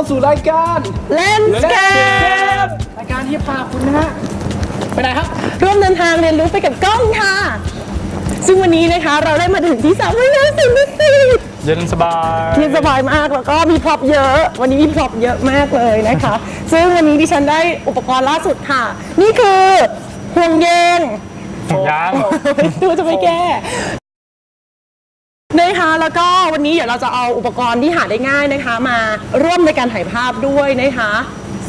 เข้าสู่รายการเล่นสเกมรายการที่พาคุณนะฮะไปไหนครับ ร่วมเดินทางเรียนรู้ไปกับกล้องค่ะ ซึ่งวันนี้นะคะเราได้มาถึงที่สระว่ายน้ำสุดพิเศษเย็นสบายที่สบายมากแล้วก็มีพร็อพเยอะ วันนี้มีพร็อพเยอะมากเลยนะคะ ซึ่งวันนี้ดิฉันได้อุปกรณ์ล่าสุดค่ะ นี่คือห่วงเย็นห่วงยางดูจะไม่แก้ นะคะแล้วก็วันนี้เดี๋ยวเราจะเอาอุปกรณ์ที่หาได้ง่ายนะคะ มาร่วมในการถ่ายภาพด้วยนะคะ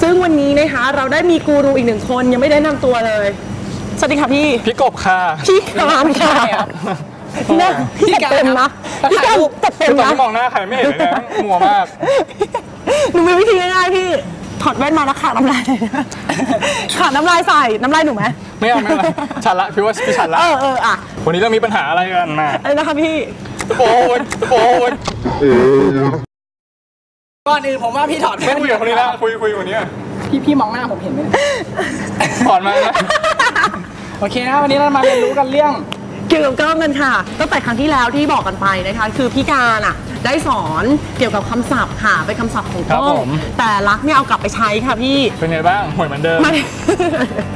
ซึ่งวันนี้นะคะเราได้มีกูรูอีกหนึ่งคนยังไม่ได้แนะนำตัวเลย สวัสดีค่ะพี่ พี่กบค่ะ พี่การค่ะนะพี่จัดเต็มนะพี่การจัดเต็คืมอตอนนะ ที่มองหน้าใครไม่เห็นเลยนะมัวมาก หนูมีวิธีง่ายๆพี่ ถอดแว่นมาแล้วขาดน้ำลายขาดน้ำลายใส่น้ำลายหนูไหมไม่เอาไม่เอาฉันละพี่ว่าพี่ฉันละ เออเอออะวันนี้เรามีปัญหาอะไรกันมา อะไรนะคะพี่ โอ้ยโอ้ยก่อนอื่นผมว่าพี่ถอดไม่คุยกับคนนี้ละคุยคุยกับคนนี้พี่พี่มองหน้าผมเห็นไหมถอนมานะโอเคนะวันนี้เรามาเรียนรู้กันเรื่อง เกี่ยวกับกล้องกันค่ะ ตั้งแต่ครั้งที่แล้วที่บอกกันไปนะคะ คือพี่การอะได้สอนเกี่ยวกับคำศัพท์ค่ะ เป็นคำศัพท์ของกล้องแต่รักเนี่ยเอากลับไปใช้ค่ะพี่ เป็นไงบ้างห่วยเหมือนเดิม มัน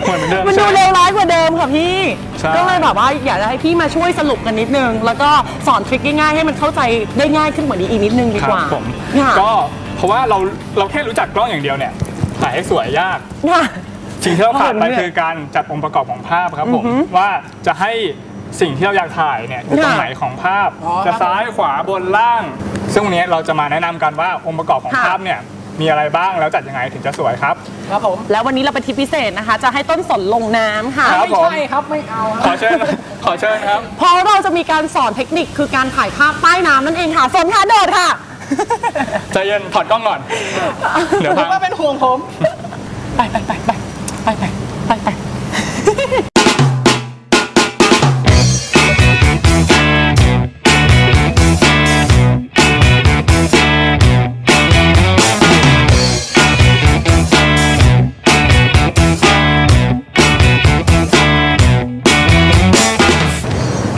เหมือนเดิมมันใช่ดูเลวร้ายกว่าเดิมค่ะพี่ ใช่ ก็เลยแบบว่าอยากจะให้พี่มาช่วยสรุปกันนิดนึง แล้วก็สอนทริคง่ายๆให้มันเข้าใจได้ง่ายขึ้นกว่านี้อีกนิดนึงดีครักบว่าผม ค่ะก็เพราะว่าเราเราแค่รู้จักกล้องอย่างเดียวเนี่ยถ่ายให้สวยยาก ค่ะ สิ่งที่เราขาดไปเหมือนเนี่ยคือการจัดองค์ประกอบของภาพครับผมว่าจะให้ สิ่งที่เราอยากถ่ายเนี่ยอยู่ตรงค่ะไหนของภาพอ๋อจะครับซ้ายขวาบนล่าง ซึ่งวันนี้เราจะมาแนะนำกันว่าองค์ประกอบของค่ะภาพเนี่ยมีอะไรบ้างแล้วจัดยังไงถึงจะสวยครับครับผมแล้ววันนี้เราเป็นทริปพิเศษนะคะ จะให้ต้นสนลงน้ำค่ะครับไม่ใช่ครับไม่เอาขอเชิญขอเชิญครับเพราะเราจะมีการสอนเทคนิคคือการถ่ายภาพใต้น้ำนั่นเองค่ะสนค่ะโดดค่ะใจเย็นถอดกล้องก่อนเดี๋ยวผพัมงว่าเป็นห่วงผมไปไปไปไปไป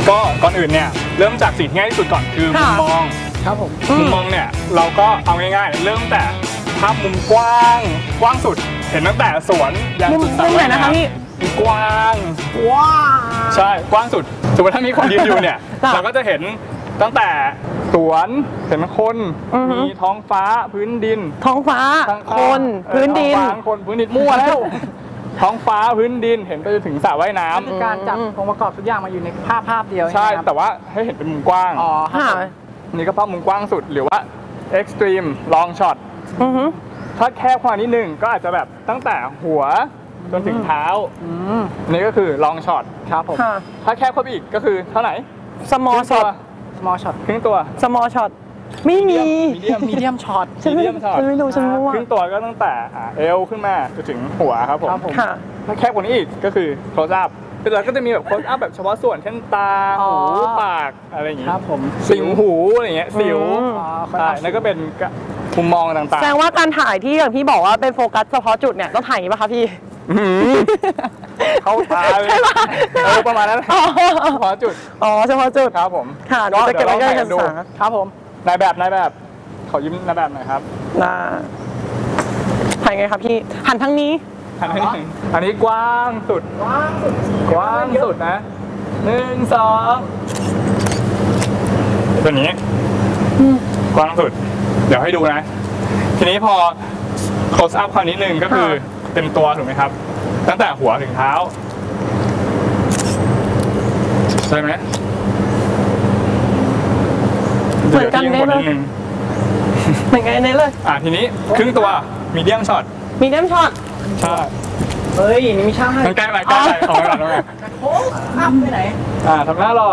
ก็ก่อนอื่นเนี่ยเริ่มจากสิ่งที่ง่ายที่สุดก่อนคือมุมมองครับผมมุมมองเนี่ยเราก็เอาง่ายๆ เริ่มแต่ภาพมุมกว้างกว้างสุดเห็นตั้งแต่สวนยันมุมสุดสระมุมไหนว่ายนะคะพี่มุมกว้างว้าใช่กว้างสุดสมมติถ้ามีคนยืนอยู่เนี่ยค่ะเราก็จะเห็นตั้งแต่สวนเห็นคนอือฮึมีท้องฟ้าพื้นดิน ท้องฟ้าข้างๆคนเออพื้นดินท้องฟ้าคนพื้นดินมั่วแล้ว ท้องฟ้าพื้นดินเห็นไปจนถึงสระว่ายน้ำ คือการจับองค์ประกอบทุกอย่างมาอยู่ในภาพภาพเดียวใช่ ไหมครับแต่ว่าให้เห็นเป็นมุมกว้าง อ๋อครัค่ะบผมนี่ก็ภาพมุมกว้างสุดหรือว่า extreme long shot อือฮึถ้าแคบกว่านิดนึงก็อาจจะแบบตั้งแต่หัวจนถึงเท้า อืมนี่ก็คือ long shot ครับผม ค่ะ ถ้าแคบเข้าไปอีกก็คือเท่าไหร่ small ครึ่งตัว shot small shot ครึ่งตัว small shot ไม่มีมีเดียม medium shot ฉันไม่ medium shot ฉันไม่รู้ฉันมั่วครึ่งตัวก็ตั้งแต่อ่าเอวขึ้นมาจนถึงหัวครับผมครับผมค่ะถ้าแคบกว่านี้อีกก็คือ close up แต่เราก็จะมีแบบ close up แบบเฉพาะส่วนเช่นตาอ๋อหูปากอะไรอย่างงี้ครับผมสิวหูอะไรอย่างเงี้ยสิวอืมอ๋อใช่นั่นก็เป็นมุมมองต่างแสดงว่าการถ่ายที่อย่างพี่บอกว่าเป็นโฟกัสเฉพาะจุดเนี่ยต้องถ่ายอย่างนี้ป่ะคะพี่ๆอื้อหือเข้าตาเลยใช่ปะเออประมาณนั้นอ๋อเฉพาะจุดอ๋อเฉพาะจุดครับผมค่ะเดี๋ยวจะเก็บไว้ดี๋ยวลองใกล้ถ่ายกันดูษาครับผม นายแบบนายแบบ ขอยิ้มนายแบบหน่อยครับนะถ่ายไงครับพี่ หันทางนี้ อันนี้อันนี้กว้างสุดว้างสุดกว้างสุดนะหนึ่งสองตัวนี้กว้างสุด เดี๋ยวให้ดูนะ ทีนี้พอ close up คราวนี้หนึ่งก็คือค่ะเต็มตัวถูกไหมครับ ตั้งแต่หัวถึงเท้าใช่ไหม เหมือนกันดี๋ยวที่ได้ข้างบเลยนิดนึงเหมือนกันในเลยอะทีนี้ครึ่งตัวมีเดียมช็อตมีเดมช็อตใช่เฮ้ยนี่มีช่างให้มันใกล้ไปใกล้ไปเอาไว้ก่อนเอาไว้ก่อนโอ้ภาพไปไหนอ่าทำหน้ารอ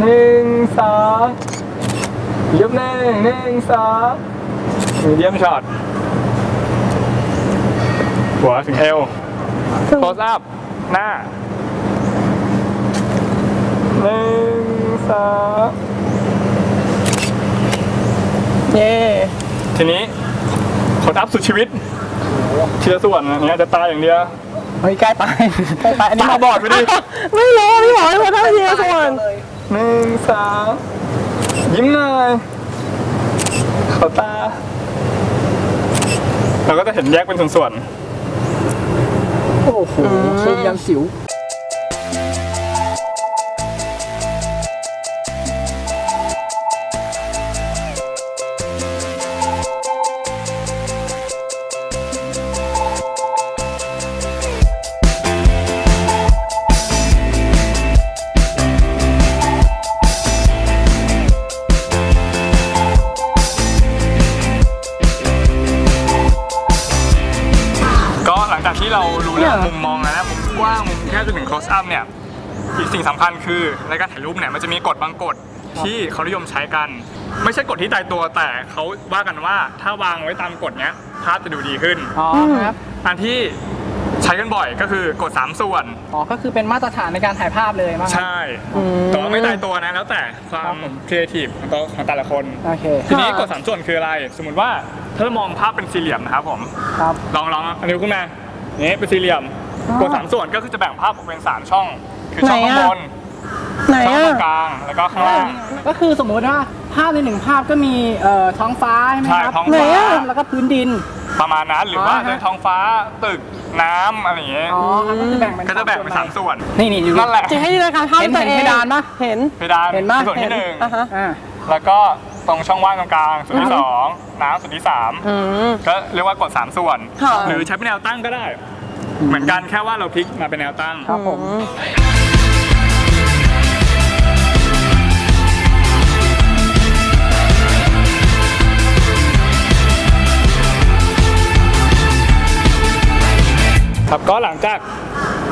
หนึ่งสองยกหนึ่งหนึ่งสองมีเดียมช็อตหัวถึงเอวโพสอัพหน้าหนึ่งสอง เย่ทีนี้โพสอัพสุดชีวิตเชื่อส่วนอันเนี้ยจะตายอย่างเดียวเฮ้ยใกล้ไปใกล้ไปอันนี้ตาบอดไปดิไม่รู้พี่บอกให้คนท่าเทียส่วนเลยหนึ่งสองยิ้มหน่อยขอบตา เราก็จะเห็นแยกเป็นส่วนโอ้โหเชียันสิว บจนถึง close up เนี่ยอีกสิ่งสำคัญคือในการถ่ายรูปเนี่ยมันจะมีกฎบางกฎที่เขานิยมใช้กัน ไม่ใช่กฎที่ตายตัวแต่เขาว่ากันว่าถ้าวางไว้ตามกฎเนี้ยภาพจะดูดีขึ้นอ๋อครับอันที่ใช้กันบ่อยก็คือกฎสามส่วน อ๋อ ก็คือเป็นมาตรฐานในการถ่ายภาพเลยมั้งครับใช่แต่ว่าไม่ตายตัวนะแล้วแต่ความครีเอทีฟของตัวของแต่ละคน โอเค ทีนี้กฎสามส่วนคืออะไร สมมติว่าถ้าเรามองภาพเป็นสี่เหลี่ยมนะครับผม ครับ ลองลองอันนี้ขึ้นมานี่เป็นสี่เหลี่ยม อ๋อกฎสามส่วนก็คือจะแบ่งภาพออกเป็นสามช่อง คือช่องไหนข้างอะบนไหนช่องตรอะงกลางแล้วก็ข้างล่างก็คือสมมติว่าภาพในหนึ่งภาพก็มีเอ่อท้องฟ้าใช่ไหมใช่ครับท้องไหนฟ้าอะแล้วก็พื้นดิน ประมาณนั้นหรือว่าอ๋อฮะเป็นท้องฟ้าตึกน้ำอะไรอย่างเงี้ยอ๋อครับก็คือแบ่งเป็นก็จะแบ่งเป็นสามส่วนนี่นี่อยู่นั่นแหละจะให้ดูนะคะภาพเห็นตัวเห็นเองเพดานปะเห็นเพดานเห็นปะส่วนที่หนึ่งอะฮะอ่าแล้วก็ตรงช่องว่างตรงกลางส่วนที่สองน้ำส่วนที่สามอืมก็เรียกว่ากด3ส่วนค่ะหรือใช้เป็นแนวตั้งก็ได้ เหมือนกันแค่ว่าเราพลิกมาเป็นแนวตั้งครับผมครับก็หลังจาก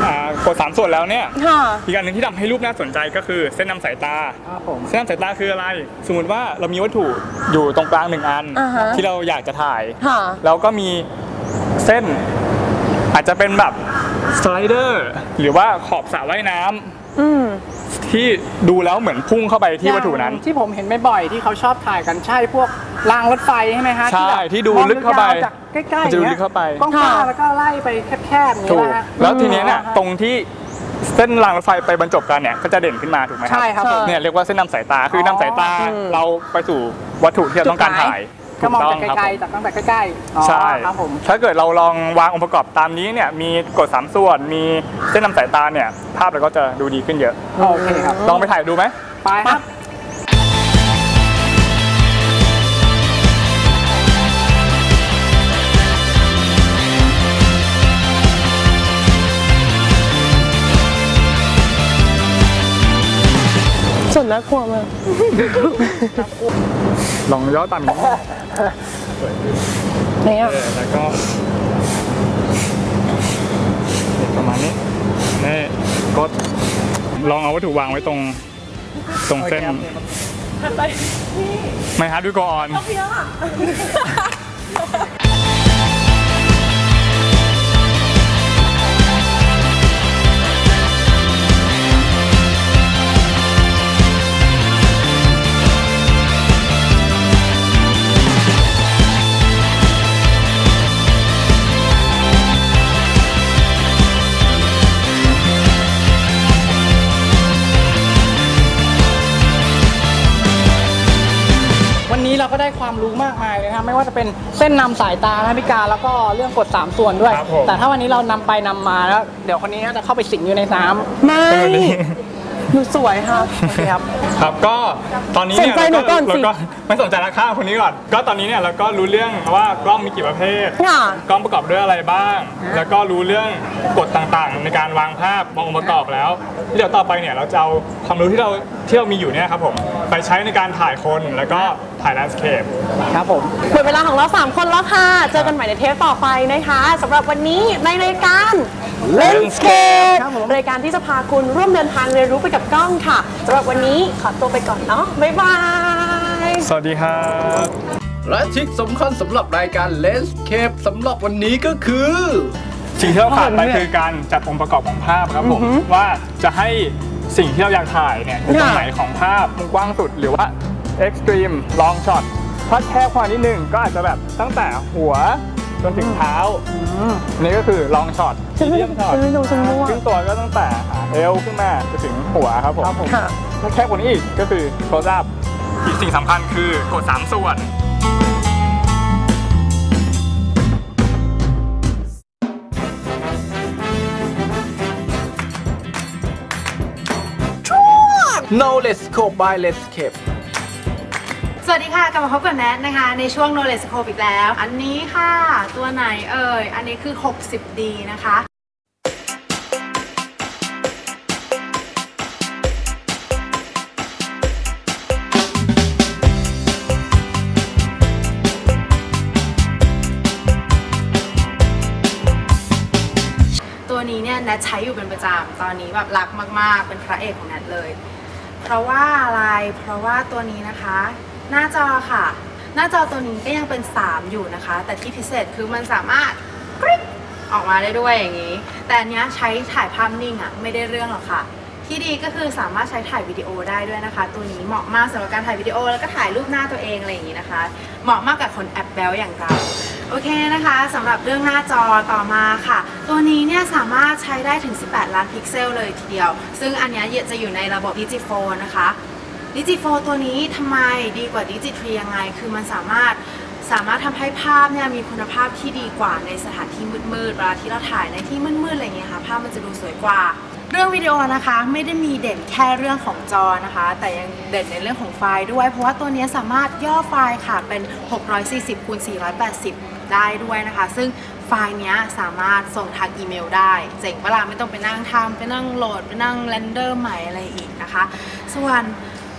อ่ากด3ส่วนแล้วเนี่ยค่ะอีกอันหนึ่งที่ทำให้รูปน่าสนใจก็คือเส้นนำสายตาครับผมเส้นนำสายตาคืออะไร สมมติว่าเรามีวัตถุอยู่ตรงกลางหนึ่งอันอ่าฮะที่เราอยากจะถ่ายค่ะแล้วก็มีเส้น อาจจะเป็นแบบสไลเดอร์หรือว่าขอบสระว่ายน้ำอืมที่ดูแล้วเหมือนพุ่งเข้าไปที่วัตถุนั้น อย่างที่ผมเห็นบ่อยๆที่เขาชอบถ่ายกันใช่พวกรางรถไฟใช่ไหมฮะใช่แบบที่ดูลึกเข้าไปมองยวจากใกล้ๆมันจะดูลึกเข้าไป กล้องค่ะๆแล้วก็ไล่ไปแคบๆอย่างถูนี้กนะฮะแล้วทีเนี้ยเนี่ยอืมตรงที่เส้นรางรถไฟไปบรรจบกันเนี่ยก็จะเด่นขึ้นมาถูกไหมครัใช่ครับผม เนี่ยเรียกว่าเส้นนำสายตาคืออนำสายตาอืมเราไปสู่วัตถุที่เราต้องการถ่าย ก็มองถูจากต้ไกลครับๆจากตั้งแต่ใกล้ๆอ๋อใช่ครับผม ถ้าเกิดเราลองวางองค์ประกอบตามนี้เนี่ยมีกฎสามส่วนมีเส้นนำสายตาเนี่ยภาพเราก็จะดูดีขึ้นเยอะ โอเคครับ ลองไปถ่ายดูไหม ไปครับ ส่วนน่ากลัวมากลองย่อตามนี้ไหนอะเออแล้วก็เนี่ยประมาณนี้นี่กดลองเอาวัตถุวางไว้ตรงตรงเส้นไม่ฮาร์ดดูก่อน ได้ความรู้มากมายเลยนะครับไม่ว่าจะเป็นเส้นนำสายตานะพิการแล้วก็เรื่องกฎ3ส่วนด้วย ครับผม แต่ถ้าวันนี้เรานำไปนำมาแล้ว เดี๋ยวคนนี้ก็จะเข้าไปสิงอยู่ในน้ำไม่หนูสวยค่ะโอเคครับ ครับก็ตอนนี้เนี่ยสนใจหนูก่อนสิ เราก็ไม่สนใจราคาคนนี้ก่อน ก็ตอนนี้เนี่ยเราก็รู้เรื่องว่ากล้องมีกี่ประเภท ค่ะ กล้องประกอบด้วยอะไรบ้าง แล้วก็รู้เรื่องกฎต่างๆ ในการวางภาพวางองค์ประกอบแล้ว เดี๋ยวต่อไปเนี่ยเราจะเอาความรู้ที่เรา ที่เรามีอยู่เนี่ยครับผมไปใช้ในการถ่ายคนแล้วก็ถ่ายแลนด์สเคป ครับผม หมดเวลาของเรา 3 คนแล้วค่ะ เจอกันใหม่ในเทปต่อไปนะคะสำหรับวันนี้ในรายการ Landscape ครับผม รายการที่จะพาคุณร่วมเดินทางเรียนรู้ไปกับกล้องค่ะสำหรับวันนี้ขอตัวไปก่อนเนาะบ๊ายบาย สวัสดีครับ และทริคสำคัญสำหรับรายการ Landscape สำหรับวันนี้ก็คือ สิ่งที่เราขาดไปคือการจัดองค์ประกอบของภาพครับผมว่าจะให้ สิ่งที่เราอยากถ่ายเนี่ยอยู่ตรงไหนของภาพมุมกว้างสุดหรือว่า extreme long shot ถ้าแค่ความนิดนึงก็อาจจะแบบตั้งแต่หัวจนถึงเท้านี่ก็คือ long shot ฉันไม่ medium shot ฉันไม่ดูฉันมั่วครึ่งตัวก็ตั้งแต่เอวขึ้นมาจนถึงหัวครับผมค่ะถ้าแค่กว่านี้อีกก็คือ close up อีกสิ่งสำคัญคือกด3ส่วน Knowledge Scope by Lenscape สวัสดีค่ะ กลับมาพบกับแนทนะคะ ในช่วง Knowledge Scope อีกแล้ว อันนี้ค่ะ ตัวไหนเอ่ย อันนี้คือ 60D นะคะตัวนี้เนี่ยแนทใช้อยู่เป็นประจำตอนนี้แบบรักมาก ๆ เป็นพระเอกของแนทเลย เพราะว่าอะไร เพราะว่าตัวนี้นะคะ หน้าจอค่ะ หน้าจอตัวนี้ก็ยังเป็น 3 อยู่นะคะ แต่ที่พิเศษคือมันสามารถกริ๊กออกมาได้ด้วยอย่างนี้ แต่อันเนี้ยใช้ถ่ายภาพนิ่งอะ่ะไม่ได้เรื่องหรอกค่ะ ที่ดีก็คือสามารถใช้ถ่ายวิดีโอได้ด้วยนะคะ ตัวนี้เหมาะมากสำหรับการถ่ายวิดีโอแล้วก็ถ่ายรูปหน้าตัวเองอะไรอย่างนี้นะคะ เหมาะมากกับคนแอปแบลอย่างเรา โอเคนะคะสำหรับเรื่องหน้าจอต่อมาค่ะ ตัวนี้เนี่ยสามารถใช้ได้ถึง 18 ล้านพิกเซลเลยทีเดียว ซึ่งอันนี้จะอยู่ในระบบ Digiphone นะคะดิจิโฟตัวนี้ทำไมดีกว่าดิจิทรียังไง คือมันสามารถสามารถทำให้ภาพเนี่ยมีคุณภาพที่ดีกว่าในสถานที่มืดๆเวลาที่เราถ่ายในที่มืดๆอะไรเงี้ยค่ะภาพมันจะดูสวยกว่า เรื่องวิดีโอนะคะไม่ได้มีเด่นแค่เรื่องของจอนะคะ แต่ยังเด่นในเรื่องของไฟล์ด้วย เพราะว่าตัวนี้สามารถย่อไฟล์ค่ะเป็น 640คูณ480 ได้ด้วยนะคะ ซึ่งไฟล์นี้สามารถส่งทางอีเมลได้เจ๋งเวลาไม่ต้องไปนั่งทำไปนั่งโหลดไปนั่งเรนเดอร์ใหม่อะไรอีกนะคะ ส่วน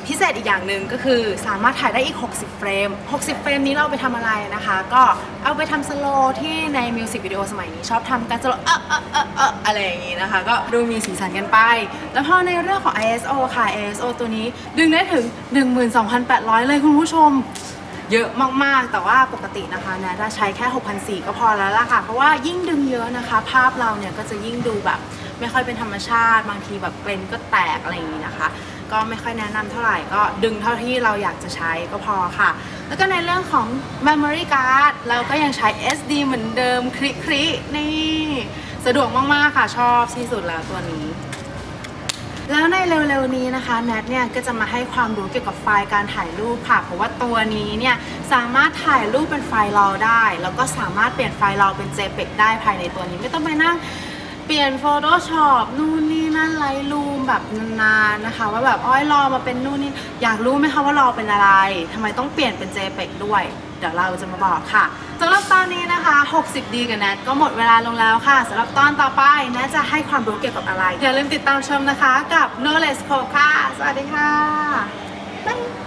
พิเศษอีกอย่างหนึ่งก็คือสามารถถ่ายได้อีก 60 เฟรม 60 เฟรมนี้เราไปทำอะไรนะคะ ก็เอาไปทำสโลว์ที่ในมิวสิกวิดีโอสมัยนี้ ชอบทำการสโลเออเออเออเอออะไรอย่างนี้นะคะ ก็ดูมีสีสันกันไป แล้วพอในเรื่องของ ISO ค่ะ ISO ตัวนี้ดึงได้ถึง 12,800 เลยคุณผู้ชม เยอะมากๆ แต่ว่าปกตินะคะแนด้าใช้แค่ 6,400 ก็พอแล้วล่ะค่ะ เพราะว่ายิ่งดึงเยอะนะคะ ภาพเราเนี่ยก็จะยิ่งดูแบบไม่ค่อยเป็นธรรมชาติ บางทีแบบเกรนก็แตกอะไรอย่างนี้นะคะ ก็ไม่ค่อยแนะนำเท่าไหร่ก็ดึงเท่าที่เราอยากจะใช้ก็พอค่ะ แล้วก็ในเรื่องของ memory card เราก็ยังใช้ SD เหมือนเดิมคลิกคลินี่สะดวกมากๆค่ะชอบที่สุดแล้วตัวนี้ แล้วในเร็วๆนี้นะคะแนทเนี่ยก็จะมาให้ความรู้เกี่ยวกับไฟล์การถ่ายรูปค่ะเพราะว่าตัวนี้เนี่ยสามารถถ่ายรูปเป็นไฟล์เรอได้ แล้วก็สามารถเปลี่ยนไฟล์เรอเป็น JPEG ได้ภายในตัวนี้ไม่ต้องไปนั่งเปลี่ยน Photoshop นู่นนี่นั่นไลท์รูมแบบนานๆนะคะ ว่าแบบอ้อยรอมาเป็นนู่นนี่อยากรู้ไหมคะว่ารอเป็นอะไรทำไมต้องเปลี่ยนเป็น JPEG ด้วย เดี๋ยวเราจะมาบอกค่ะสำหรับตอนนี้นะคะ 60 ดีกับแนทก็หมดเวลาลงแล้วค่ะสำหรับตอนต่อไปแนทจะให้ความรู้เกี่ยวกับอะไร อย่าลืมติดตามชมนะคะ กับ Knowledge Code ค่ะ สวัสดีค่ะや